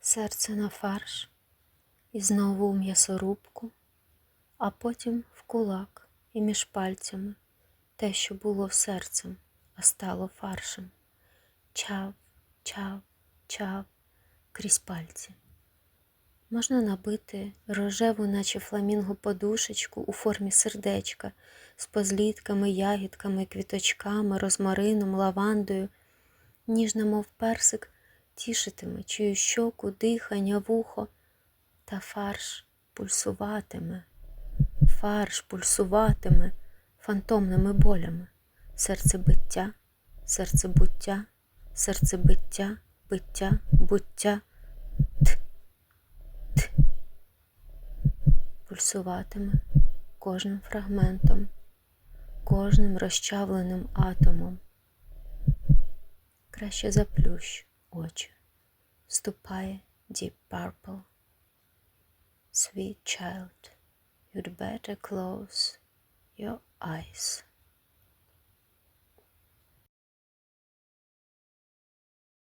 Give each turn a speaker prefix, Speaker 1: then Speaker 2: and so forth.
Speaker 1: Серце на фарш і знову у м'ясорубку, а потім в кулак і між пальцями те, що було серцем, а стало фаршем. Чав, чав, чав крізь пальці. Можна набити рожеву, наче фламінго подушечку у формі сердечка з позлітками, ягідками, квіточками, розмарином, лавандою, ніжна, мов персик, тішитиме чию щоку, дихання, вухо, та фарш пульсуватиме, фарш пульсуватиме фантомними болями, серцебиття, серцебуття, серцебиття, биття, буття. Пульсуватиме кожним фрагментом, кожним розчавленим атомом. Краще заплющ очі. Ступає Deep Purple. Sweet child, you'd better close your eyes.